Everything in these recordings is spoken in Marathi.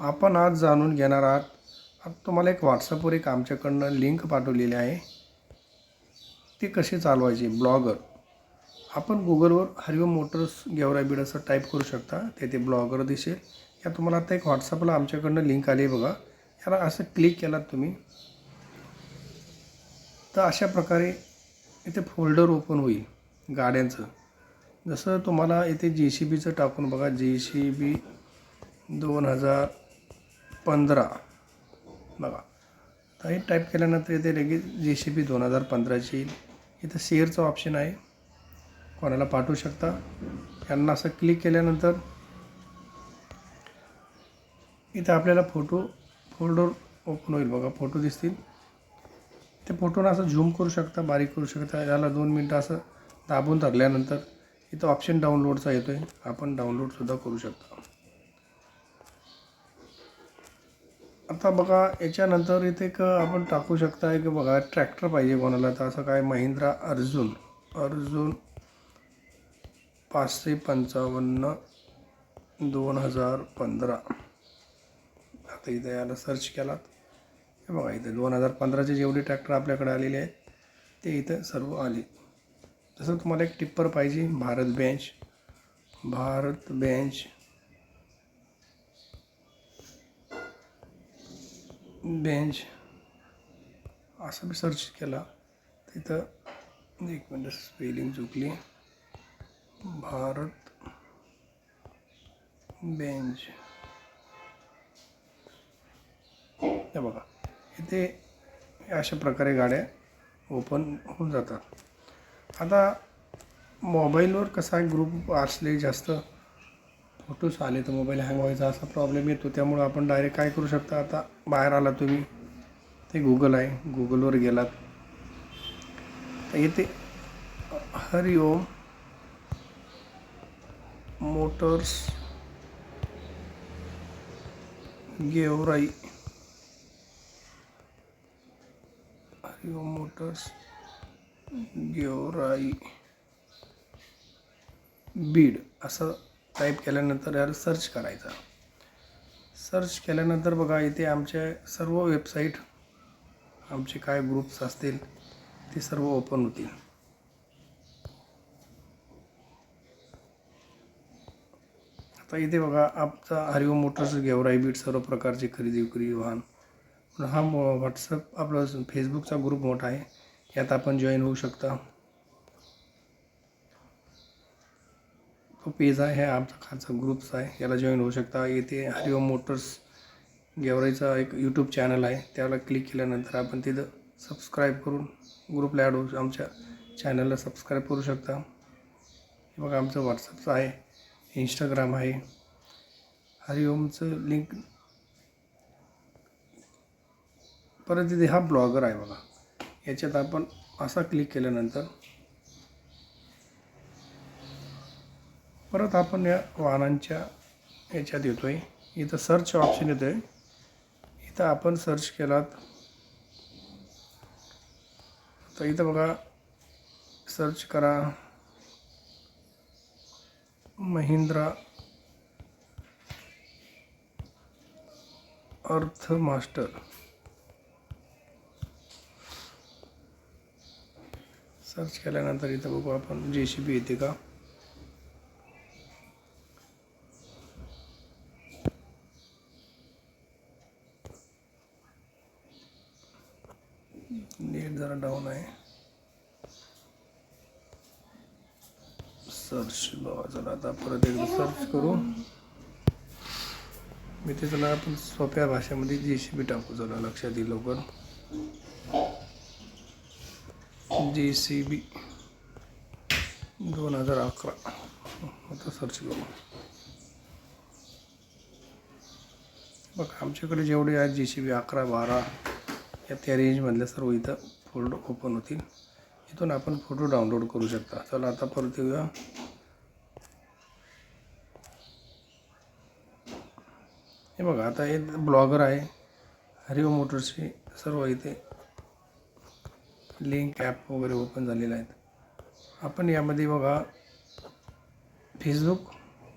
आपण आज जाणून घेणार आहात. आता तुम्हाला एक व्हॉट्सअपवर एक आमच्याकडनं लिंक पाठवलेली आहे. ती कशी चालवायची? ब्लॉगर आपण गुगलवर हरिओम मोटर्स गेवराबीड असं टाईप करू शकता. तेथे ब्लॉगर दिसेल. या तुम्हाला आता एक व्हॉट्सअपला आमच्याकडनं लिंक आली बघा. याला असं क्लिक केलात तुम्ही तर अशा प्रकारे इथे फोल्डर ओपन होईल गाड्यांचं. जसं तुम्हाला इथे जे सी बीचं टाकून बघा. जे सी बी दोन हजार पंधरा. बघा. तर हे टाईप केल्यानंतर इथे लगेच जे सी बी दोन हजार पंधराची येईल. इथं शेअरचं ऑप्शन आहे. कोणाला पाठवू शकता? यांना असं क्लिक केल्यानंतर इथं आपल्याला फोटो फोल्डर ओपन होईल. बघा फोटो दिसतील. ते फोटोनं असं झूम करू शकता बारीक करू शकता. याला दोन मिनटं असं दाबून धरल्यानंतर इथं ऑप्शन डाउनलोडचा येतो आहे आपण डाउनलोडसुद्धा करू शकता. आता बघा याच्यानंतर इथे एक आपण टाकू शकता की बघा ट्रॅक्टर पाहिजे कोणाला. तर असं काय महिंद्रा अर्जुन. अर्जुन पाचशे पंचावन्न दोन हजार पंधरा. आता इथं याला सर्च केलात. हे बघा इथे दोन हजार पंधराचे जेवढे ट्रॅक्टर आपल्याकडे आलेले आहेत ते इथं सर्व आले. तसं तुम्हाला एक टिप्पर पाहिजे Bharat Benz Bharat Benz Benz असं मी सर्च केला. तिथं एक मिनटं स्पेलिंग चुकली. भारत बेंच. हे बघा इथे अशा प्रकारे गाड्या ओपन होऊन जातात. आता मोबाईलवर कसा ग्रुप असले जास्त फोटोस आले तर मोबाईल हँग व्हायचा असा प्रॉब्लेम येतो. त्यामुळं आपण डायरेक्ट काय करू शकता? आता बाहेर आला तुम्ही ते गुगल आहे. गुगलवर गेलात. तर इथे हरिओम मोटर्स गेवराई. हरिओम मोटर्स गेवराई. बीड असं टाईप केल्यानंतर याला सर्च करायचा. सर्च केल्यानंतर बघा इथे आमचे सर्व वेबसाईट आमचे काय ग्रुप्स असतील ते सर्व ओपन होतील. आता इथे बघा आमचा हरिओ मोटर्स गेवराई बीट सर्व प्रकारचे खरेदी विक्री वाहन. हा व्हॉट्सअप आपला फेसबुकचा ग्रुप मोठा आहे. यात आपण जॉईन होऊ शकता. तो पेज आहे हा आमचा खालचा ग्रुप्स आहे. याला जॉईन होऊ शकता. येथे हरिओम मोटर्स गेवराईचा एक यूट्यूब चॅनल आहे. त्याला क्लिक केल्यानंतर आपण तिथं सबस्क्राईब करून ग्रुपला ॲड होऊ आमच्या चॅनलला सबस्क्राईब करू शकता. हे बघा आमचं व्हॉट्सअपचं आहे. इंस्टाग्राम आहे. हरिओमचं लिंक परत तिथे हा ब्लॉगर आहे बघा. याच्यात आपण असा क्लिक केल्यानंतर परत आपण या वाहनांच्या याच्यात येतो आहे इथं सर्च ऑप्शन येतो आहे इथं आपण सर्च केलात. तर इथं बघा सर्च करा. महिंद्रा अर्थ मास्टर. सर्च केल्यानंतर इथं बघू आपण जे सी बी येते का? नेट जरा डाऊन आहे. सर्च बघा चला आता परत एकदा सर्च करू. मी ते चला आपण सोप्या भाषेमध्ये जे सी बी टाकू चला लक्षात येईल लवकर. जे सी बी दोन हजार अकरा. आता सर्च करू. बघा आमच्याकडे जेवढे आहेत जे सी बी अकरा बारा या त्या रेंजमधल्या सर्व इथं फोल्ड ओपन होतील. इथून आपण फोटो डाउनलोड करू शकता. चला आता परत येऊया. हे बघा आता हे ब्लॉगर आहे. हरिओ मोटर्सची सर्व इथे लिंक ॲप वगैरे ओपन झालेले आहेत. आपण यामध्ये बघा फेसबुक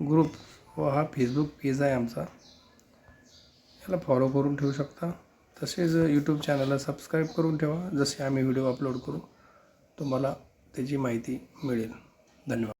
ग्रुप व हा फेसबुक पेज आहे आमचा. याला फॉलो करून ठेवू शकता. तसेच यूट्यूब चॅनलला सबस्क्राईब करून ठेवा. जसे आम्ही व्हिडिओ अपलोड करू तुम्हाला त्याची माहिती मिळेल. धन्यवाद.